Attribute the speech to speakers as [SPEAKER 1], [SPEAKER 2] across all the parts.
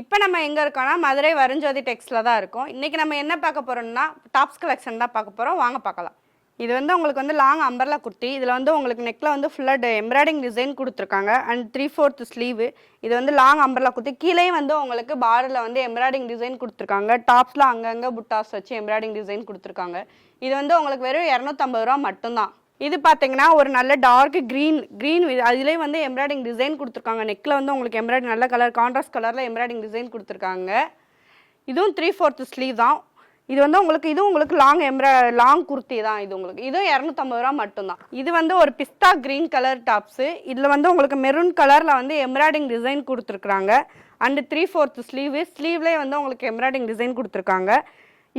[SPEAKER 1] இப்போ நம்ம எங்கே இருக்கோம்னா மதுரை வருஞ்சோதி டெக்ஸ்டில் தான் இருக்கோம். இன்றைக்கி நம்ம என்ன பார்க்க போகிறோம்னா டாப்ஸ் கலெக்ஷன் தான் பார்க்க போகிறோம் வாங்க பார்க்கலாம். இது வந்து உங்களுக்கு வந்து லாங் அம்பர்லா குர்த்தி. இதில் வந்து உங்களுக்கு நெக்கில் வந்து ஃபுல்லாக எம்ப்ராய்டிங் டிசைன் கொடுத்துருக்காங்க. அண்ட் த்ரீ ஃபோர்த் ஸ்லீவு இது வந்து லாங் அம்பர்லா குர்த்தி. கீழே வந்து உங்களுக்கு பார்டரில் வந்து எம்ப்ராய்டிங் டிசைன் கொடுத்துருக்காங்க. டாப்ஸில் அங்கங்கே புட்டாஸ் வச்சு எம்ப்ராய்டிங் டிசைன் கொடுத்துருக்காங்க. இது வந்து உங்களுக்கு வெறும் இரநூத்தம்பது ரூபா மட்டும்தான். இது பார்த்தீங்கன்னா ஒரு நல்ல டார்க் க்ரீன் க்ரீன் அதிலே வந்து எம்ப்ராய்டிங் டிசைன் கொடுத்துருக்காங்க. நெக்கில் வந்து உங்களுக்கு எம்ப்ராய்டிங் நல்ல கலர் கான்ட்ராஸ்ட் கலரில் எம்ப்ராய்டிங் டிசைன் கொடுத்துருக்காங்க. இதுவும் த்ரீ ஃபோர்த்து ஸ்லீவ் தான். இது வந்து உங்களுக்கு இதுவும் உங்களுக்கு லாங் எம்ப்ரா லாங் குர்த்தி தான் இது உங்களுக்கு. இதுவும் இரநூத்தம்பது ரூபா மட்டும்தான். இது வந்து ஒரு பிஸ்தா க்ரீன் கலர் டாப்ஸு இதில் வந்து உங்களுக்கு மெரூன் கலரில் வந்து எம்ப்ராய்டிங் டிசைன் கொடுத்துருக்குறாங்க. அண்டு த்ரீ ஃபோர்த் ஸ்லீவு ஸ்லீவ்லேயே வந்து உங்களுக்கு எம்ப்ராய்டிங் டிசைன் கொடுத்துருக்காங்க.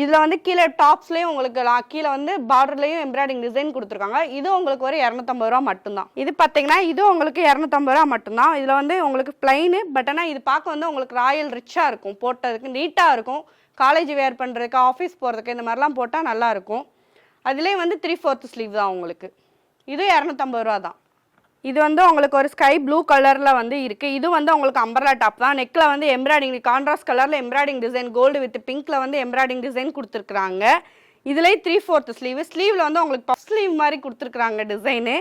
[SPEAKER 1] இதில் வந்து கீழே டாப்ஸ்லேயும் உங்களுக்கு கீழே வந்து பார்டர்லேயும் எம்ப்ராய்டிங் டிசைன் கொடுத்துருக்காங்க. இது உங்களுக்கு ஒரு இரநூத்தம்பது ரூபா மட்டும்தான். இது பார்த்தீங்கன்னா இது உங்களுக்கு இரநூத்தம்பது ரூபா மட்டும்தான். இதில் வந்து உங்களுக்கு பிளைனு பட் ஆனால் இது பார்க்க வந்து உங்களுக்கு ராயல் ரிச்சாக இருக்கும். போட்டதுக்கு நீட்டாக இருக்கும். காலேஜ் வேர் பண்ணுறதுக்கு ஆஃபீஸ் போகிறதுக்கு இந்த மாதிரிலாம் போட்டால் நல்லாயிருக்கும் அதுலேயும் வந்து த்ரீ ஃபோர்த்து ஸ்லீவ் தான் உங்களுக்கு. இது இரநூத்தம்பது ரூபா தான் இது வந்து உங்களுக்கு ஒரு ஸ்கை ப்ளூ கலரில் வந்து இருக்குது இது வந்து உங்களுக்கு அம்பர்லா டாப் தான். நெக்கில் வந்து எம்ப்ராய்டிங் கான்ட்ராஸ்ட் கலரில் எம்ப்ராய்டிங் டிசைன் கோல்டு வித் பிங்க்கில் வந்து எம்ப்ராய்டிங் டிசைன் கொடுத்துருக்குறாங்க. இதுலேயே த்ரீ ஃபோர்த் ஸ்லீவ் ஸ்லீவில் வந்து உங்களுக்கு பஃப் ஸ்லீவ் மாதிரி கொடுத்துருக்குறாங்க டிசைனு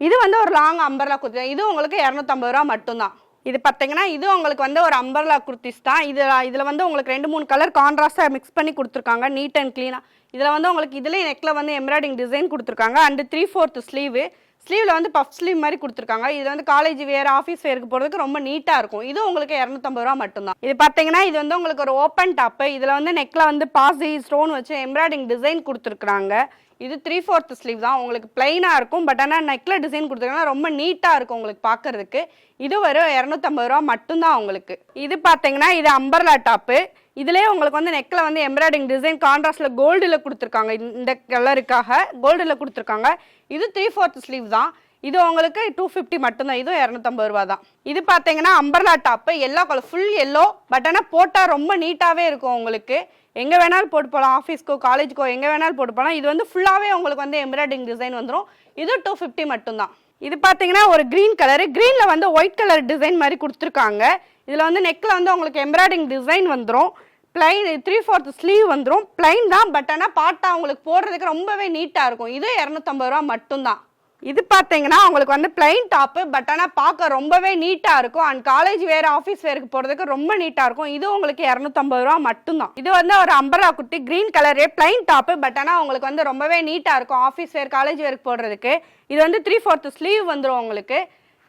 [SPEAKER 1] இது வந்து ஒரு லாங் அம்பர்லா குர்த்தி இது உங்களுக்கு இரநூத்தம்பது ரூபா மட்டும்தான். இது பார்த்தீங்கன்னா இது உங்களுக்கு வந்து ஒரு அம்பர்லா குர்த்திஸ் தான். இது இதில் வந்து உங்களுக்கு ரெண்டு மூணு கலர் கான்ட்ராஸ்ட்டாக மிக்ஸ் பண்ணி கொடுத்துருக்காங்க நீட் அண்ட் க்ளீனாக இதில் வந்து உங்களுக்கு இதுலேயே நெக்கில் வந்து எம்ப்ராய்டிங் டிசைன் கொடுத்துருக்காங்க. அண்டு த்ரீ ஃபோர்த் ஸ்லீவு ஸ்லீவில் வந்து பஃப் ஸ்லீவ் மாதிரி கொடுத்துருக்காங்க. இது வந்து காலேஜ் வேர் ஆஃபீஸ் வேருக்கு போகிறதுக்கு ரொம்ப நீட்டாக இருக்கும். இது உங்களுக்கு இரநூத்தம்பது ரூபா மட்டும்தான். இது பார்த்தீங்கன்னா இது வந்து உங்களுக்கு ஒரு ஓப்பன் டாப்பு இதில் வந்து நெக்கில் வந்து பாசி ஸ்டோன் வச்சு எம்ப்ராய்டிங் டிசைன் கொடுத்துருக்குறாங்க. இது த்ரீ ஃபோர்த் ஸ்லீவ் தான். உங்களுக்கு பிளைனாக இருக்கும். பட் ஆனால் நெக்கில் டிசைன் கொடுத்துருக்காங்கன்னா ரொம்ப நீட்டாக இருக்கும் உங்களுக்கு பார்க்கறதுக்கு இது வரும் இரநூத்தம்பது ரூபா மட்டும்தான் உங்களுக்கு. இது பார்த்தீங்கன்னா இது அம்பர்லா டாப்பு இதுலேயே உங்களுக்கு வந்து நெக்கில் வந்து எம்ப்ராய்டிங் டிசைன் கான்ட்ராஸ்டில் கோல்டில் கொடுத்துருக்காங்க. இந்த கலருக்காக கோல்டில் கொடுத்துருக்காங்க. இது த்ரீ ஃபோர்த் ஸ்லீவ் தான். இது உங்களுக்கு டூ ஃபிஃப்டி மட்டும்தான். இதுவும் இரநூத்தம்பது ரூபா தான் இது பார்த்தீங்கன்னா அம்பர்லா டாப்பு எல்லா கலர் ஃபுல் எல்லோ பட் ஆனால் போட்டால் ரொம்ப நீட்டாகவே இருக்கும் உங்களுக்கு. எங்கே வேணாலும் போட்டு போகலாம் ஆஃபீஸ்க்கோ காலேஜுக்கோ எங்கே வேணாலும் போட்டு போகலாம் இது வந்து ஃபுல்லாகவே உங்களுக்கு வந்து எம்ப்ராய்டிங் டிசைன் வந்துடும் இது டூ ஃபிஃப்டி மட்டும்தான். இது பார்த்தீங்கன்னா ஒரு க்ரீன் கலரு க்ரீனில் வந்து ஒயிட் கலர் டிசைன் மாதிரி கொடுத்துருக்காங்க. இதில் வந்து நெக்கில் வந்து உங்களுக்கு எம்ப்ராய்டிங் டிசைன் வந்துடும் பிளைன் த்ரீ ஃபோர்த் ஸ்லீவ் வந்துடும் பிளைன் தான் பட் ஆனால் பாட்டா உங்களுக்கு போடுறதுக்கு ரொம்பவே நீட்டாக இருக்கும். இது இரநூத்தம்பது ரூபா மட்டும்தான். இது பார்த்தீங்கன்னா உங்களுக்கு வந்து பிளைன் டாப்பு பட் ஆனால் பார்க்க ரொம்பவே நீட்டாக இருக்கும். அண்ட் காலேஜ் வேறு ஆஃபீஸ் வேருக்கு போகிறதுக்கு ரொம்ப நீட்டாக இருக்கும். இது உங்களுக்கு இரநூத்தம்பது ரூபா மட்டும்தான். இது வந்து ஒரு அம்பரா குட்டி green colour plain top but ஆனால் உங்களுக்கு வந்து ரொம்பவே நீட்டாக இருக்கும். ஆஃபீஸ் வேர் காலேஜ் வேருக்கு போடுறதுக்கு. இது வந்து த்ரீ ஃபோர்த்து ஸ்லீவ் வந்துடும் உங்களுக்கு.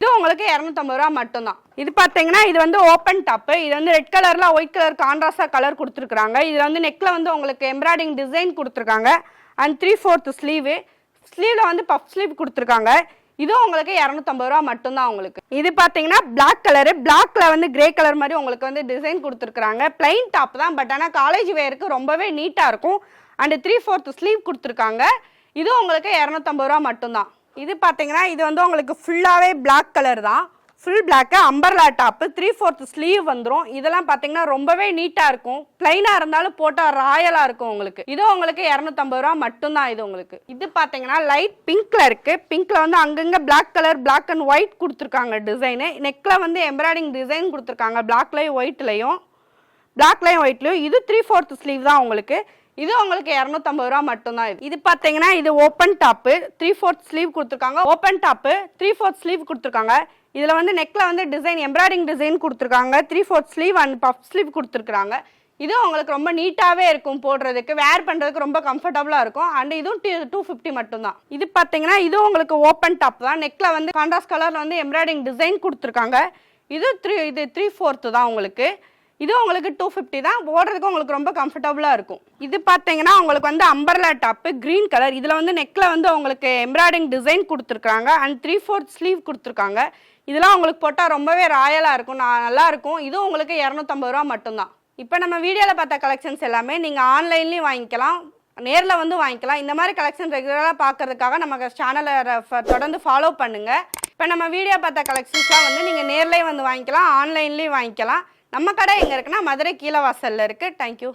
[SPEAKER 1] இது உங்களுக்கு இரநூத்தம்பது ரூபா மட்டும்தான். இது பார்த்தீங்கன்னா இது வந்து ஓப்பன் டாப்பு இது வந்து ரெட் கலரில் ஒயிட் கலர் கான்ட்ராஸ்டாக கலர் கொடுத்துருக்காங்க இதில் வந்து நெக்கில் வந்து உங்களுக்கு எம்ப்ராய்டிங் டிசைன் கொடுத்துருக்காங்க. அண்ட் த்ரீ ஃபோர்த் ஸ்லீவு ஸ்லீவில் வந்து பஃப் ஸ்லீவ் கொடுத்துருக்காங்க. இதுவும் உங்களுக்கு இரநூத்தம்பது ரூபா மட்டும்தான் உங்களுக்கு. இது பார்த்தீங்கன்னா பிளாக் கலரு பிளாக்ல வந்து கிரே கலர் மாதிரி உங்களுக்கு வந்து டிசைன் கொடுத்துருக்குறாங்க. பிளைன் டாப் தான் பட் ஆனால் காலேஜ் வேருக்கு ரொம்பவே நீட்டாக இருக்கும். அண்ட் த்ரீ ஃபோர்த் ஸ்லீவ் கொடுத்துருக்காங்க. இதுவும் உங்களுக்கு இரநூத்தம்பது ரூபா மட்டும்தான். இது பார்த்தீங்கன்னா இது வந்து உங்களுக்கு ஃபுல்லாகவே பிளாக் கலர் தான். Full black umbrella top three fourth sleeve வந்துடும் இதெல்லாம் பார்த்தீங்கன்னா ரொம்பவே நீட்டாக இருக்கும். பிளைனாக இருந்தாலும் போட்டால் ராயலாக இருக்கும் உங்களுக்கு. இது உங்களுக்கு இரநூத்தம்பது ரூபா மட்டும்தான் இது உங்களுக்கு. இது பார்த்தீங்கன்னா லைட் பிங்க்ல இருக்கு. பிங்க்ல வந்து அங்கங்கே black colour black and white கொடுத்துருக்காங்க டிசைனு நெக்கில் வந்து எம்ப்ராய்டிங் டிசைன் கொடுத்துருக்காங்க பிளாக்லையும் ஒயிட்லையும் பிளாக்லையும் ஒயிட்லையும் இது த்ரீ ஃபோர்த் ஸ்லீவ் தான் உங்களுக்கு. இது உங்களுக்கு இரநூத்தம்பது ரூபா மட்டும்தான். இது இது பார்த்தீங்கன்னா இது open top three fourth sleeve கொடுத்துருக்காங்க. Open top three fourth sleeve கொடுத்துருக்காங்க. இதில் வந்து நெக்கில் வந்து டிசைன் எம்ப்ராய்டிங் டிசைன் கொடுத்துருக்காங்க. Three fourth sleeve and puff sleeve கொடுத்துருக்காங்க இது உங்களுக்கு ரொம்ப நீட்டாகவே இருக்கும் போடுறதுக்கு வேர் பண்ணுறதுக்கு ரொம்ப கம்ஃபர்டபுளாக இருக்கும். அண்ட் இதுவும் டூ டூ ஃபிஃப்டி மட்டும்தான். இது பார்த்தீங்கன்னா இது உங்களுக்கு ஓப்பன் டாப் தான். நெக்கில் வந்து கான்ட்ராஸ்ட் கலரில் வந்து எம்ப்ராய்டிங் டிசைன் கொடுத்துருக்காங்க. இது த்ரீ இது த்ரீ ஃபோர்த்து தான் உங்களுக்கு. இது உங்களுக்கு டூ ஃபிஃப்டி தான். போடுறதுக்கு உங்களுக்கு ரொம்ப கம்ஃபர்டபுளாக இருக்கும். இது பார்த்தீங்கன்னா உங்களுக்கு வந்து அம்பர்லா டாப்பு க்ரீன் கலர் இதில் வந்து நெக்கில் வந்து உங்களுக்கு எம்ப்ராய்டிங் டிசைன் கொடுத்துருக்காங்க. அண்ட் த்ரீ ஃபோர்த் ஸ்லீவ் கொடுத்துருக்காங்க. இதெல்லாம் உங்களுக்கு போட்டால் ரொம்பவே ராயலாக இருக்கும். நான் நல்லாயிருக்கும். இதுவும் உங்களுக்கு இரநூத்தம்பது ரூபா மட்டும்தான். இப்போ நம்ம வீடியோவில் பார்த்த கலெக்ஷன்ஸ் எல்லாமே நீங்கள் ஆன்லைன்லேயும் வாங்கிக்கலாம். நேரில் வந்து வாங்கிக்கலாம். இந்த மாதிரி கலெக்ஷன் ரெகுலராக பார்க்கறதுக்காக நம்ம சேனலை தொடர்ந்து ஃபாலோ பண்ணுங்கள் இப்போ நம்ம வீடியோ பார்த்த கலெக்ஷன்ஸ்லாம் வந்து நீங்கள் நேர்லேயே வந்து வாங்கிக்கலாம். ஆன்லைன்லேயும் வாங்கிக்கலாம். நம்ம கடை எங்கே இருக்குன்னா மதுரை கீழவாசலில் இருக்குது தேங்க்யூ